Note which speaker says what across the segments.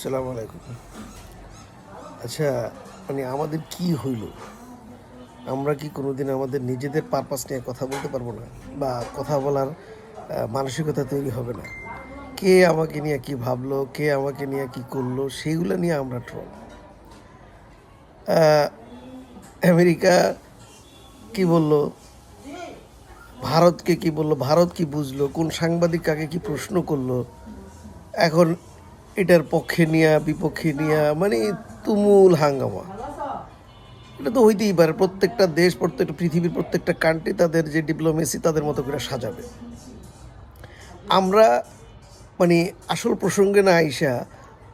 Speaker 1: সালাম আলাইকুম। আচ্ছা মানে আমাদের কি হইল? আমরা কি কোনোদিন আমাদের নিজেদের পারপাস নিয়ে কথা বলতে পারব না? বা কথা বলার মানসিকতা তৈরি হবে না? কে আমাকে নিয়ে কি ভাবলো? কে আমাকে নিয়ে কি করল? সেইগুলো নিয়ে আমরা ট্রল আমেরিকা কি বলল? ভারতকে কি বলল? ভারত কি বুঝলো? কোন সাংবাদিক কাকে কি প্রশ্ন করল? এখন এটার পক্ষে নিয়া, বিপক্ষে নিয়া মানে তুমুল হাঙ্গামা। এটা তো হইতেই পারে, প্রত্যেকটা দেশ, প্রত্যেকটা পৃথিবীর প্রত্যেকটা কান্ট্রি তাদের যে ডিপ্লোমেসি তাদের মতো করে সাজাবে। আমরা মানে আসল প্রসঙ্গে না আইসা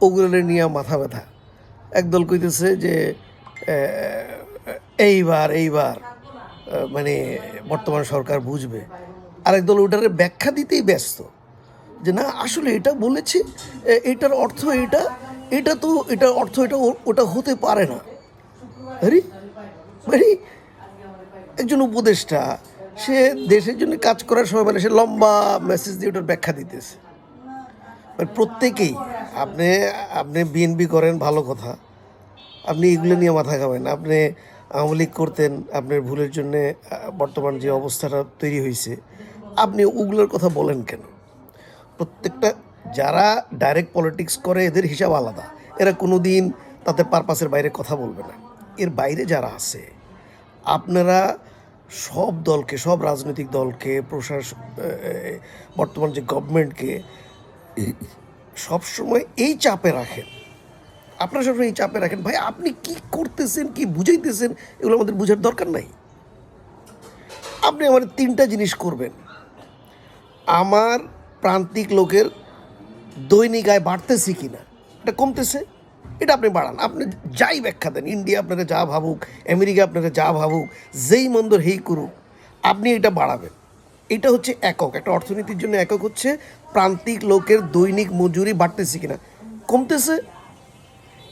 Speaker 1: ওগুলো নিয়ে মাথা ব্যথা। একদল কইতেছে যে এইবার এইবার মানে বর্তমান সরকার বুঝবে। আরেক দল ওটারে ব্যাখ্যা দিতেই ব্যস্ত। যে না, আসলে এটা বলেছে এটার অর্থ এটা এটা তো এটার অর্থ এটা ওটা হতে পারে না। মানে একজন উপদেষ্টা, সে দেশের জন্য কাজ করার সময় মানে সে লম্বা মেসেজ দিয়ে ওটার ব্যাখ্যা দিতেছে। প্রত্যেকেই, আপনি আপনি বিএনপি করেন, ভালো কথা। আপনি এগুলো নিয়ে মাথা খাবেন আপনি আওয়ামী লীগ করতেন, আপনার ভুলের জন্য বর্তমান যে অবস্থাটা তৈরি হয়েছে আপনি ওগুলোর কথা বলেন কেন? প্রত্যেকটা, যারা ডাইরেক্ট পলিটিক্স করে, এদের হিসাব আলাদা। এরা কোনো দিন তাদের পারপাসের বাইরে কথা বলবে না। এর বাইরে যারা আছে, আপনারা সব দলকে, সব রাজনৈতিক দলকে প্রশাসন বর্তমান যে গভর্নমেন্টকে সবসময় এই চাপে রাখেন। আপনারা সবসময় এই চাপে রাখেন। ভাই, আপনি কি করতেছেন, কি বুঝাইতেছেন, এগুলো আমাদের বোঝার দরকার নাই। আপনি আমার তিনটা জিনিস করবেন। আমার প্রান্তিক লোকের দৈনিক আয় বাড়তেছে কি না এটা কমতেছে। এটা আপনি বাড়ান, আপনি যাই ব্যাখ্যা দেন, ইন্ডিয়া আপনাকে যা ভাবুক, আমেরিকা আপনাকে যা ভাবুক, যেই মন্দর হেই করুক, আপনি এটা বাড়াবেন। এটা হচ্ছে একক, একটা অর্থনীতির জন্য একক হচ্ছে প্রান্তিক লোকের দৈনিক মজুরি বাড়তেছে কিনা। কমতেছে?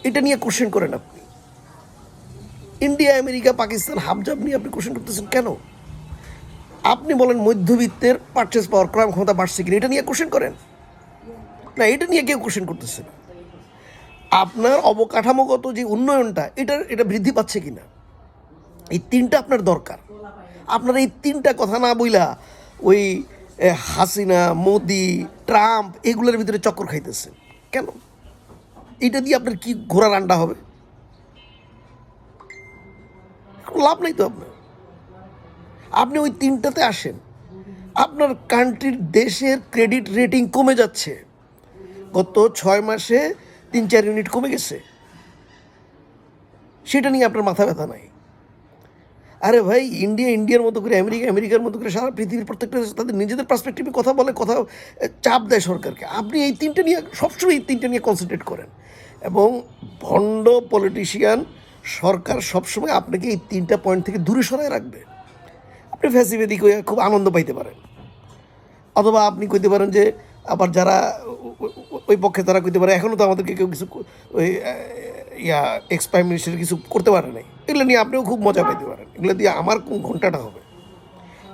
Speaker 1: এটা নিয়ে কোশ্চেন করেন আপনি। ইন্ডিয়া, আমেরিকা, পাকিস্তান হাবজাব নিয়ে আপনি কোশ্চেন করতেছেন কেন? আপনি বলেন মধ্যবিত্তের পারচেস পাওয়ার ক্রয় ক্ষমতা বাড়ছে কিনা, এটা নিয়ে কোশ্চেন করেন। না, এটা নিয়ে কেউ কোশ্চেন করতেছে আপনার অবকাঠামোগত যে উন্নয়নটা, এটার, এটা বৃদ্ধি পাচ্ছে কিনা? এই তিনটা আপনার দরকার। আপনার এই তিনটা কথা না বইলা ওই হাসিনা, মোদি, ট্রাম্প, এগুলোর ভিতরে চক্কর খাইতেছেন কেন? এটা দিয়ে আপনার কি ঘোড়ার আন্ডা হবে? লাভ নাই তো আপনার। আপনি ওই তিনটাতে আসেন। আপনার কান্ট্রির দেশের ক্রেডিট রেটিং কমে যাচ্ছে। গত ছয় মাসে তিন চার ইউনিট কমে গেছে। সেটা নিয়ে আপনার মাথা ব্যথা নাই। আরে ভাই ইন্ডিয়া ইন্ডিয়ার মতো করে আমেরিকা আমেরিকার মতো করে সারা পৃথিবীর প্রত্যেকটা দেশ তাদের নিজেদের পার্সপেক্টিভে কথা বলে, কথা চাপ দেয় সরকারকে। আপনি এই তিনটে নিয়ে, সবসময় এই তিনটে নিয়ে কনসেন্ট্রেট করেন। এবং ভণ্ড পলিটিশিয়ান সরকার সবসময় আপনাকে এই তিনটা পয়েন্ট থেকে দূরে সরায় রাখবে। আপনি ফ্যাসিভেদিক হয়ে খুব আনন্দ পাইতে পারেন। অথবা আপনি কইতে পারেন যে, আবার যারা ওই পক্ষে তারা কইতে পারে এখনও তো আমাদেরকে কেউ কিছু ওই ইয়া এক্স প্রাইম মিনিস্টার কিছু করতে পারে নাই। এগুলো নিয়ে আপনিও খুব মজা পাইতে পারেন। এগুলো দিয়ে আমার কোন ঘন্টাটা হবে?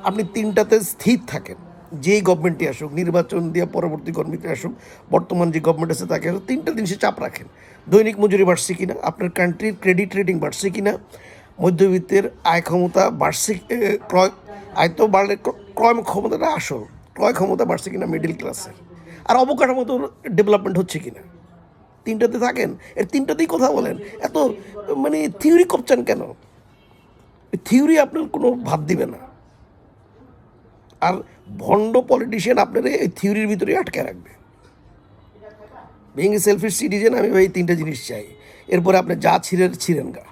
Speaker 1: আপনি তিনটাতে স্থির থাকেন। যেই গভর্নমেন্টই আসুক, নির্বাচন দিয়ে পরবর্তী গভর্নমেন্টে আসুক, বর্তমান যে গভর্নমেন্ট আছে তাকে আসুক, তিনটা জিনিসে চাপ রাখেন। দৈনিক মজুরি বাড়ছে কিনা? আপনার কান্ট্রির ক্রেডিট রেটিং বাড়ছে কিনা? মধ্যবিত্তের আয় ক্ষমতা বার্ষিক ক্রয়, আয় তো বাড়লে ক্রয় ক্ষমতাটা আসল। ক্রয় ক্ষমতা বাড়ছে কিনা মিডিল ক্লাসের আর অবকাঠামোত ডেভেলপমেন্ট হচ্ছে কিনা? তিনটাতে থাকেন, এর তিনটাতেই কথা বলেন। এত মানে থিওরি কপচান কেন? থিওরি আপনার কোনো ভাব দিবে না। আর ভণ্ড পলিটিশিয়ান আপনার এই থিওরির ভিতরে আটকে রাখবে। বিং সেলফিশ সিটিজেন আমি ভাই তিনটা জিনিস চাই। এরপরে আপনি যা ছিঁড়েন ছিঁড়েন গা।